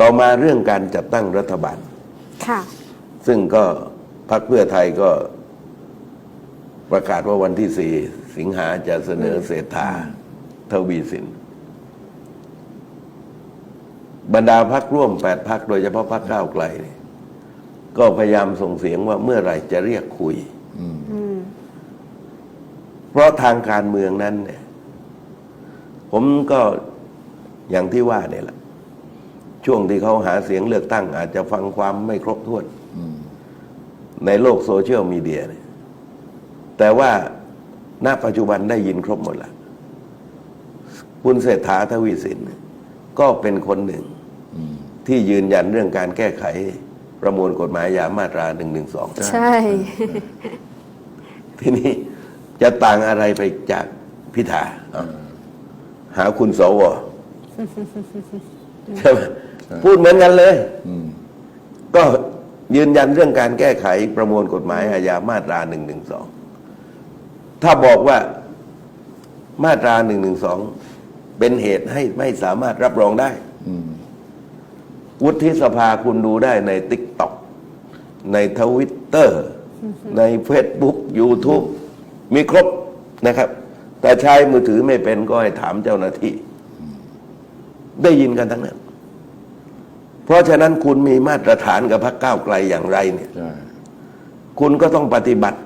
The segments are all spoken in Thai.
ต่อมาเรื่องการจัดตั้งรัฐบาล ค่ะ ซึ่งก็พรรคเพื่อไทยก็ประกาศว่าวันที่สี่สิงหาจะเสนอเศรษฐาทวีสิน บรรดาพักร่วมแปดพักโดยเฉพาะพักก้าวไกลเนี่ยก็พยายามส่งเสียงว่าเมื่อไหร่จะเรียกคุยอืมเพราะทางการเมืองนั้นเนี่ย ผมก็อย่างที่ว่าเนี่ยแหละ ช่วงที่เขาหาเสียงเลือกตั้ง อาจจะฟังความไม่ครบถ้วนในโลกโซเชียลมีเดียเนี่ยแต่ว่าณปัจจุบันได้ยินครบหมดละคุณเศรษฐาทวีสินเนี่ยก็เป็นคนหนึ่งที่ยืนยันเรื่องการแก้ไขประมวลกฎหมายยามาตราหนึ่งหนึ่งสองใช่ ทีนี้จะต่างอะไรไปจากพิธาเอาหาคุณสวใช่ไหม พูดเหมือนกันเลย ก็ยืนยันเรื่องการแก้ไขประมวลกฎหมายอาญามาตราหนึ่งหนึ่งสองถ้าบอกว่ามาตราหนึ่งหนึ่งสองเป็นเหตุให้ไม่สามารถรับรองได้วุฒิสภาคุณดูได้ในติ๊กต็อกในทวิตเตอร์ ในเฟซบุ๊กยูทูบมีครบนะครับ แต่ใช้มือถือไม่เป็นก็ให้ถามเจ้าหน้าที่ ได้ยินกันทั้งนั้น เพราะฉะนั้นคุณมีมาตรฐานกับพรรคก้าวไกลอย่างไรเนี่ยใช่คุณก็ต้องปฏิบัติ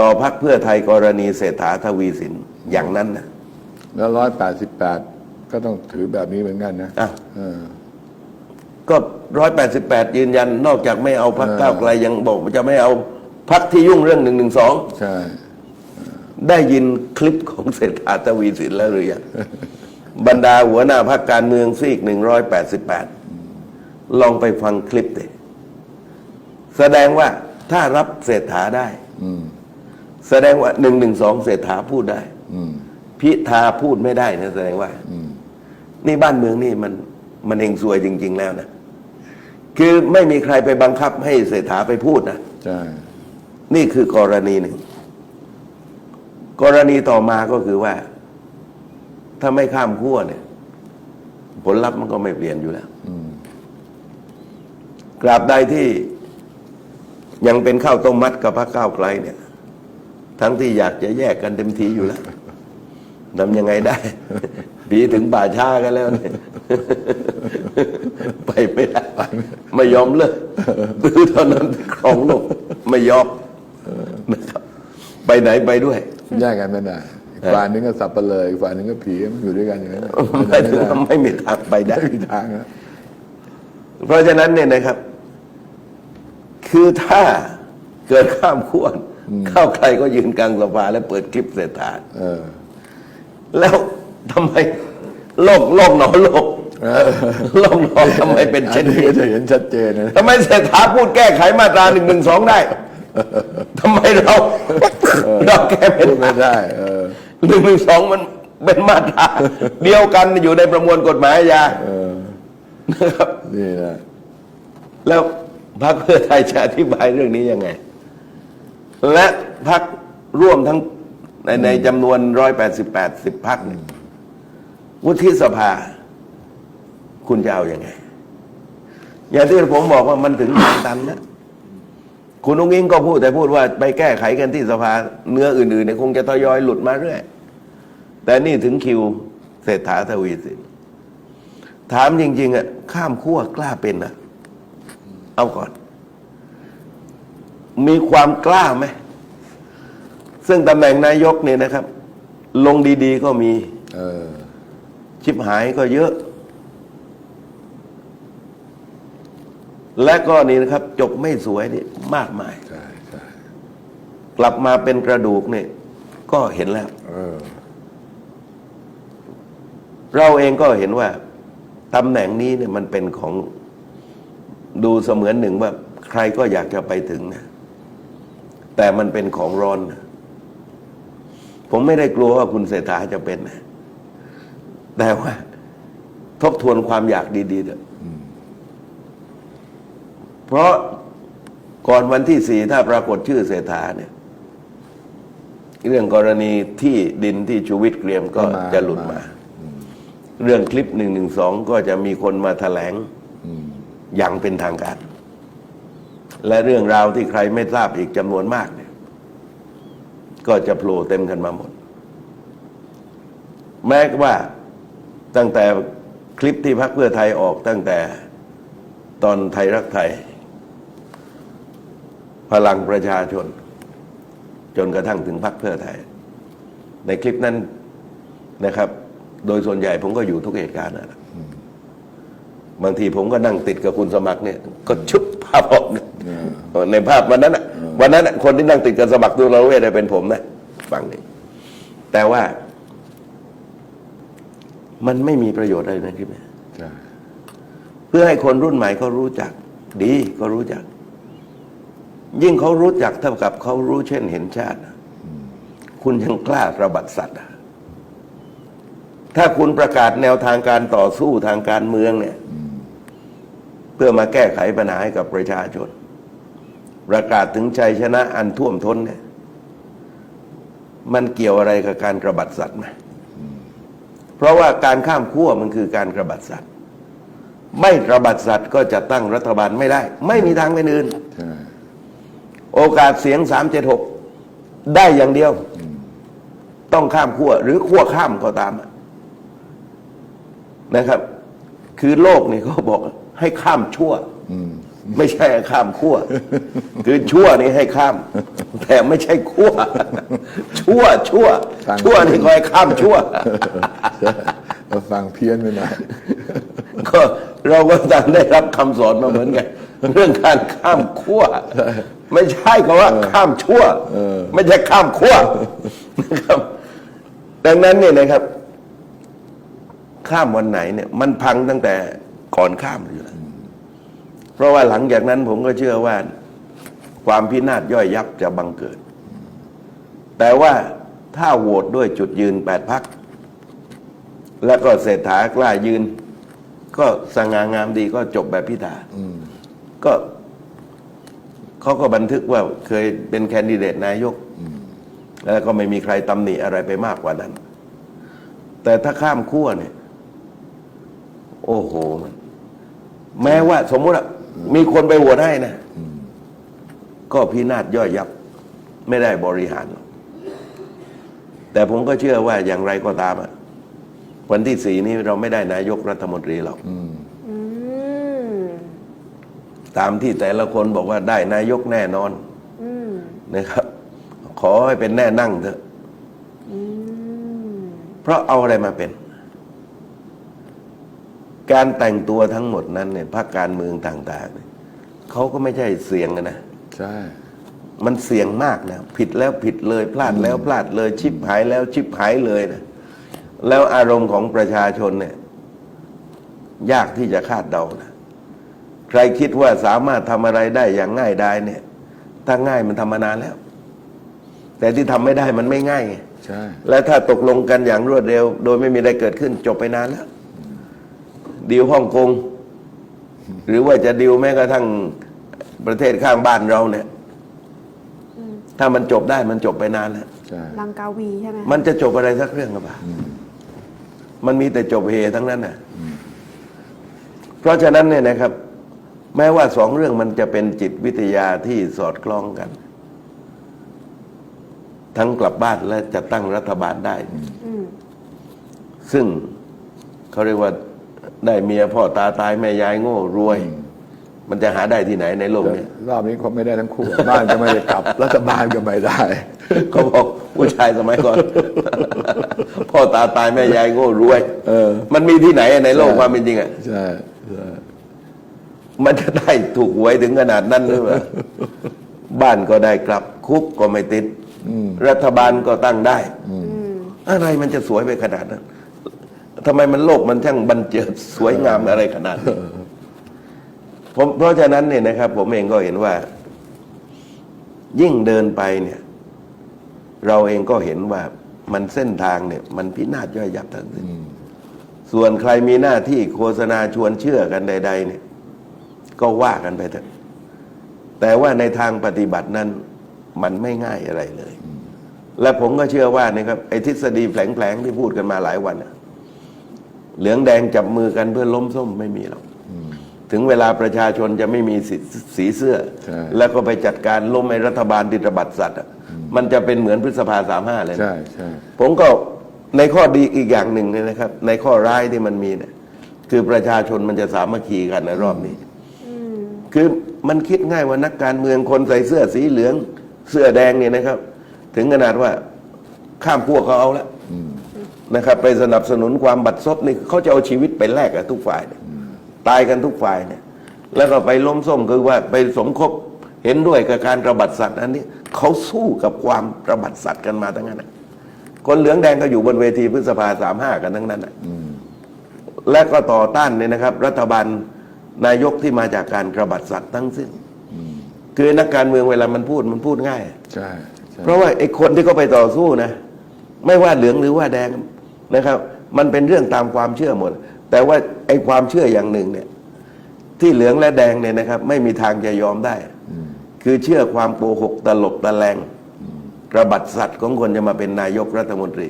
ต่อพรรคเพื่อไทยกรณีเศรษฐาทวีสินอย่างนั้นนะแล้วร้อยแปดสิบแปดก็ต้องถือแบบนี้เหมือนกันนะอ้าวเออก็ร้อยแปดสิบแปดยืนยัน นอกจากไม่เอาพรรคเออก้าวไกลยังบอกว่าจะไม่เอาพรรคที่ยุ่งเรื่องหนึ่งหนึ่งสองใช่ได้ยินคลิปของเศรษฐาทวีสินแล้วหรือยังบรรดาหัวหน้าพรรคการเมืองซีกหนึ่งร้อยแปดสิบแปด ลองไปฟังคลิปดิแสดงว่าถ้ารับเศรษฐาได้ อืม แสดงว่าหนึ่งหนึ่งสองเศรษฐาพูดได้ อืม พิธาพูดไม่ได้นะแสดงว่า อืม นี่บ้านเมืองนี่มันมันเองซวยจริง ๆ แล้วนะ คือไม่มีใครไปบังคับให้เศรษฐาไปพูดนะ ใช่ นี่คือกรณีหนึ่ง กรณีต่อมาก็คือว่า ถ้าไม่ข้ามขั้วเนี่ย ผลลัพธ์มันก็ไม่เปลี่ยนอยู่แล้ว อืม กราบใดที่ยังเป็นข้าวต้มมัดกับพรรคก้าวไกลเนี่ย ทั้งที่อยากจะแยกกันเต็มทีอยู่แล้วทำยังไงได้ผีถึงป่าช้ากันแล้วเนี่ยไปไม่ได้ไม่ยอมเลิกตื้อเท่านั้นที่ครองโลกไม่ยอมนะครับไปไหนไปด้วยแยกกันไม่ได้อีกฝ่ายหนึงก็สับเปลืออีกฝ่ายหนึงก็ผีมันอยู่ด้วยกันอย่างนั้นน่ะหมายถึงว่าไม่มีทางไปได้ไม่มีทางนะเพราะฉะนั้นเนี่ยนะครับ คือถ้าเกิดข้ามขั้วเข้าวใครก็ยืนกลางสภาและเปิดคลิปเศรษฐาเออแล้วทำไมโลกโลกหนอโลกโลกหนอทำไมเป็นอัเช่นนนี้นี้ก็จะเห็นชัดเจนนะทำไมเศรษฐาพูดแก้ไขมาตราหนึ่งหนึ่งสองได้ทำไมเราเราแก้ไม่พูดได้ไม่ได้เออหนึ่งหนึ่งสองมันเป็นมาตราเดียวกันอยู่ในประมวลกฎหมายอาญาเออนะครับนี่นะแล้ว พรรคเพื่อไทยจะอธิบายเรื่องนี้ยังไง และพรรคร่วมทั้งในในจำนวนร้อยแปดสิบแปดสิบพรรคเนี่ยวุฒิสภา คุณจะเอาอยัางไง อย่างที่ผมบอกว่ามันถึงทางตันนะคุณอุ้งอิงก็พูดแต่พูดว่าไปแก้ไขกันที่สภาเนื้ออื่นๆเนี่ยคงจะทยอยหลุดมาเรื่อย แต่นี่ถึงคิวเศรษฐาทวีสินถามจริง ๆอะข้ามขั้วกล้าเป็นอะ เอาก่อน มีความกล้าไหม ซึ่งตำแหน่งนายกเนี่ยนะครับ ลงดี ๆ ก็มีเออชิบหายก็เยอะ และก็นี่นะครับ จบไม่สวยนี่มากมายใช่ใช่กลับมาเป็นกระดูกเนี่ยก็เห็นแล้วเออเราเองก็เห็นว่าตำแหน่งนี้เนี่ยมันเป็นของ ดูเสมือนหนึ่งว่าใครก็อยากจะไปถึงนะแต่มันเป็นของร้อนนะผมไม่ได้กลัวว่าคุณเศรษฐาจะเป็นนะแต่ว่า ทบทวนความอยากดีๆเถอะเพราะก่อนวันที่สี่ถ้าปรากฏชื่อเศรษฐาเนี่ย เรื่องกรณีที่ดินที่ชูวิทย์เกรียมก็จะหลุดมามาเรื่องคลิปหนึ่งหนึ่งสองก็จะมีคนมาแถลง อย่างเป็นทางการ และเรื่องราวที่ใครไม่ทราบอีกจำนวนมากเนี่ย ก็จะโผล่เต็มกันมาหมด แม้ว่าตั้งแต่คลิปที่พักเพื่อไทยออกตั้งแต่ตอนไทยรักไทย พลังประชาชน จนกระทั่งถึงพักเพื่อไทย ในคลิปนั้นนะครับ โดยส่วนใหญ่ผมก็อยู่ทุกเหตุการณ์นะ บางทีผมก็นั่งติดกับคุณสมัครเนี่ย ก็ชุบภาพออกในภาพวันนั้นน่ะวันนั้นน่ะคนที่นั่งติดกับสมัครดูเราเวทเป็นผมนะฟังนี่แต่ว่า มันไม่มีประโยชน์อะไรนะคลิปนี้ใช่เพื่อให้คนรุ่นใหม่เขารู้จัก ดีก็รู้จัก ยิ่งเขารู้จักเท่ากับเขารู้เช่นเห็นชาติ คุณยังกล้าระบัดสัตว์ถ้าคุณประกาศแนวทางการต่อสู้ทางการเมืองเนี่ย เพื่อมาแก้ไขปัญหาให้กับประชาชน ประกาศถึงชัยชนะอันท่วมท้นเนี่ยมันเกี่ยวอะไรกับการกระบัดสัตว์ไหมเพราะว่าการข้ามขั้วมันคือการกระบัดสัตว์ ไม่กระบัดสัตว์ก็จะตั้งรัฐบาลไม่ได้ ไม่มีทางเป็นอื่นใช่โอกาสเสียงสามเจ็ดหกได้อย่างเดียว ต้องข้ามขั้วหรือขั้วข้ามก็ตามอะนะครับ คือโลกนี่เขาบอก ให้ข้ามชั่วอืมไม่ใช่ข้ามขั้วคือชั่วนี่ให้ข้าม แต่ไม่ใช่ขั้วชั่วชั่ว ชั่วนี่ก็ให้ข้ามชั่วเราฟังเพี้ยนไปหน่อยก็เราก็ต่างได้รับคำสอนมาเหมือนกันเรื่องการข้ามขั้วไม่ใช่คำว่าข้ามชั่วไม่ใช่ข้ามขั้วนะครับ ดังนั้นเนี่ยนะครับ ข้ามวันไหนเนี่ย มันพังตั้งแต่ ก่อนข้ามอยู่แล้วเพราะว่าหลังจากนั้นผมก็เชื่อว่า ความพินาศย่อยยับจะบังเกิด แต่ว่าถ้าโหวตด้วยจุดยืนแปดพัก แล้วก็เศรษฐากล้ายืน ก็สง่างามดีก็จบแบบพิธาก็เขาก็บันทึกว่าเคยเป็นแคนดิเดตนายก แล้วก็ไม่มีใครตำหนิอะไรไปมากกว่านั้น แต่ถ้าข้ามขั้วเนี่ย โอ้โหมัน แม้ว่าสมมติว่ามีคนไปโหวตให้นะ ก็พินาศย่อยยับ ไม่ได้บริหาร แต่ผมก็เชื่อว่าอย่างไรก็ตามอะวันที่สี่นี้เราไม่ได้นายกรัฐมนตรีหรอกอืมอืมตามที่แต่ละคนบอกว่าได้นายกแน่นอนอืมนะครับ ขอให้เป็นแน่นั่งเถอะ อืม เพราะเอาอะไรมาเป็น การแต่งตัวทั้งหมดนั้นเนี่ยพรรคการเมืองต่างๆเนี่ยเขาก็ไม่ใช่เสี่ยงนะ ใช่ มันเสี่ยงมากนะ ผิดแล้วผิดเลยพลาดแล้วพลาดเลยชิบหายแล้วชิบหายเลยนะแล้วอารมณ์ของประชาชนเนี่ย ยากที่จะคาดเดานะใครคิดว่าสามารถทำอะไรได้อย่างง่ายดายเนี่ย ถ้าง่ายมันทำมานานแล้ว แต่ที่ทำไม่ได้มันไม่ง่ายไงใช่ และถ้าตกลงกันอย่างรวดเร็ว โดยไม่มีอะไรเกิดขึ้นจบไปนานแล้ว ดีลฮ่องกงหรือว่าจะดีลแม้กระทั่งประเทศข้างบ้านเราเนี่ยถ้ามันจบได้มันจบไปนานแล้วใช่ลังกาวีใช่ไหมมันจะจบอะไรสักเรื่องหรือเปล่ามันมีแต่จบเฮทั้งนั้นน่ะ เพราะฉะนั้นเนี่ยนะครับ แม้ว่าสองเรื่องมันจะเป็นจิตวิทยาที่สอดคล้องกัน ทั้งกลับบ้านและจะตั้งรัฐบาลได้ อืมซึ่งเขาเรียกว่า ได้เมียพ่อตาตายแม่ยายโง่รวย มันจะหาได้ที่ไหนในโลกแต่เนี้รอบนี้เขาไม่ได้ทั้งคู่ บ้านก็ไม่ได้กลับ รัฐบาลก็ไม่ได้เขาบอกผู้ชายสมัยก่อน พ่อตาตายแม่ยายโง่รวย เออ มันมีที่ไหนในโลกใช่ความเป็นจริงอะใช่ใช่มันจะได้ถูกหวยถึงขนาดนั้นหรือเปล่าบ้านก็ได้กลับ คุกก็ไม่ติดรัฐบาลก็ตั้งได้อืมอะไรมันจะสวยไปขนาดนั้น ทำไมมันโลกมันช่างบันเจิดสวยงามอะไรขนาดนี้ผมเพราะฉะนั้นเนี่ยนะครับ ผมเองก็เห็นว่า ยิ่งเดินไปเนี่ย เราเองก็เห็นว่ามันเส้นทางเนี่ย มันพินาศย่อยยับทั้งสิ้นส่วนใครมีหน้าที่โฆษณาชวนเชื่อกันใด ๆ เนี่ย ก็ว่ากันไปเถอะแต่ว่าในทางปฏิบัตินั้น มันไม่ง่ายอะไรเลย และผมก็เชื่อว่านะครับไอ้ทฤษฎีแผลงๆที่พูดกันมาหลายวันน่ะ เหลืองแดงจับมือกันเพื่อล้มส้มไม่มีหรอกถึงเวลาประชาชนจะไม่มีสีสีเสื้อใช่แล้วก็ไปจัดการล้มในรัฐบาลติดบัตรสัตว์อะมันจะเป็นเหมือนพฤษภาสามห้าเลยนะใช่ใช่ผมก็ในข้อดีอีกอย่างหนึ่งเนี่ยนะครับ ในข้อร้ายที่มันมีเนี่ยคือประชาชนมันจะสามัคคีกันในรอบนี้คือมันคิดง่ายว่านักการเมืองคนใส่เสื้อสีเหลือง เสื้อแดงเนี่ยนะครับ ถึงขนาดว่าข้ามพวกเขาเอาแล้ว นะครับไปสนับสนุนความบัดซบนี่เขาจะเอาชีวิตไปแลกกับทุกฝ่ายเนี่ยตายกันทุกฝ่ายเนี่ย แล้วก็ไปล้มส้มคือว่าไปสมคบเห็นด้วยกับการระบาดสัตว์อันนี้เขาสู้กับความระบาดสัตว์กันมาทั้งนั้นนะคนเหลืองแดงก็อยู่บนเวทีพฤษภาสามห้ากันทั้งนั้นนะและก็ต่อต้านเนี่ยนะครับ รัฐบาลนายกที่มาจากการระบาดสัตว์ทั้งสิ้นคือนักการเมืองเวลามันพูดมันพูดง่ายใช่ใช่เพราะว่าไอ้คนที่เขาไปต่อสู้นะ ไม่ว่าเหลืองหรือว่าแดง นะครับ มันเป็นเรื่องตามความเชื่อหมด แต่ว่าไอ้ความเชื่ออย่างหนึ่งเนี่ย ที่เหลืองและแดงเนี่ยนะครับ ไม่มีทางจะยอมได้ คือเชื่อความโกหกตลบตะแลงระบัดสัตว์ของคนจะมาเป็นนายกรัฐมนตรี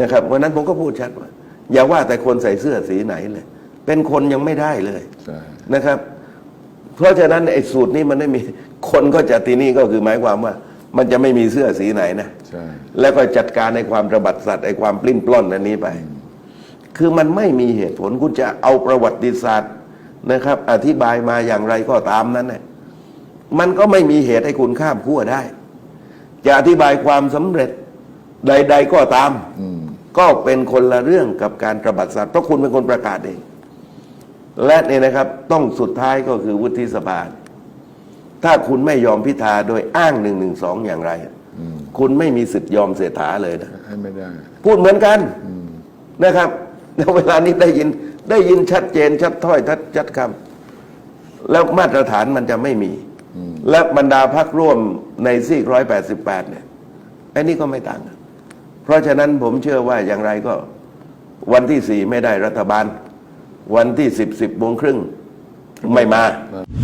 นะครับวันนั้นผมก็พูดชัดว่าอย่าว่าแต่คนใส่เสื้อสีไหนเลย เป็นคนยังไม่ได้เลยใช่นะครับ เพราะฉะนั้นไอ้สูตรนี้มันไม่มีคนก็จะที่นี่ก็คือหมายความว่า มันจะไม่มีเสื้อสีไหนนะใช่แล้วก็จัดการในความระบัดสัตว์ไอ้ความปลิ้นปล้อนอันนี้ไป คือมันไม่มีเหตุผลคุณจะเอาประวัติศาสตร์นะครับ อธิบายมาอย่างไรก็ตามนั้นเนี่ยมันก็ไม่มีเหตุให้คุณข้ามขั้วได้ จะอธิบายความสำเร็จใด ๆก็ตามอืมก็เป็นคนละเรื่องกับการระบาดสัตว์เพราะคุณเป็นคนประกาศเอง และเนี่ยนะครับต้องสุดท้ายก็คือวุฒิสภา ถ้าคุณไม่ยอมพิธาโดยอ้างหนึ่งหนึ่งสองอย่างไร คุณไม่มีสิทธิ์ยอมเสถาเลยนะให้ไม่ได้พูดเหมือนกันนะครับในเวลานี้ได้ยินได้ยินชัดเจนชัดถ้อยชัดชัดคำแล้วมาตรฐานมันจะไม่มี และบรรดาพักร่วมในซีกร้อยแปดสิบแปดเนี่ยไอ้นี่ก็ไม่ต่างกันเพราะฉะนั้นผมเชื่อว่าอย่างไรก็วันที่สี่ไม่ได้รัฐบาล วันที่สิบสิบโมงครึ่งไม่มาครับ